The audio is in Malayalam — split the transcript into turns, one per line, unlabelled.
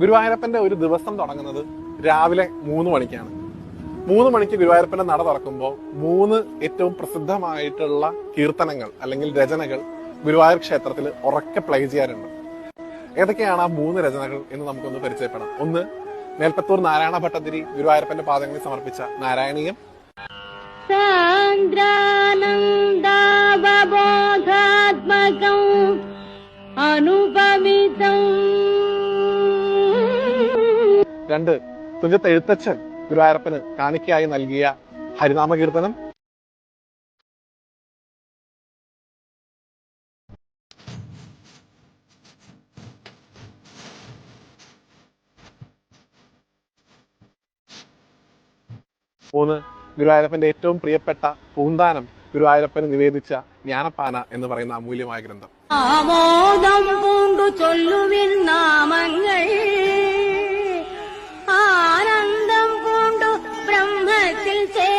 ഗുരുവായൂരപ്പന്റെ ഒരു ദിവസം തുടങ്ങുന്നത് രാവിലെ മൂന്ന് മണിക്കാണ്. മൂന്ന് മണിക്ക് ഗുരുവായൂരപ്പന്റെ നട തുറക്കുമ്പോൾ മൂന്ന് ഏറ്റവും പ്രസിദ്ധമായിട്ടുള്ള കീർത്തനങ്ങൾ അല്ലെങ്കിൽ രചനകൾ ഗുരുവായൂർ ക്ഷേത്രത്തിൽ ഉറക്കെ പ്ലേ ചെയ്യാറുണ്ട്. ഏതൊക്കെയാണ് ആ മൂന്ന് രചനകൾ എന്ന് നമുക്കൊന്ന് പരിചയപ്പെടാം. ഒന്ന് മേൽപ്പത്തൂർ നാരായണ ഭട്ടതിരി ഗുരുവായൂരപ്പന്റെ പാദങ്ങളിൽ സമർപ്പിച്ച നാരായണീയം.
അനുപമിതം
രണ്ട് തുഞ്ചത്ത് എഴുത്തച്ഛൻ ഗുരുവായൂരപ്പന് കാണിക്കയായി നൽകിയ ഹരിനാമ കീർത്തനം. മൂന്ന് ഗുരുവായൂരപ്പന്റെ ഏറ്റവും പ്രിയപ്പെട്ട പൂന്താനം ഗുരുവായൂരപ്പന് നിവേദിച്ച ജ്ഞാനപ്പാന എന്ന് പറയുന്ന അമൂല്യമായ ഗ്രന്ഥം.
ആമോദം പൂണ്ടു ചൊല്ലുവിൻ നാമങ്ങൾ. से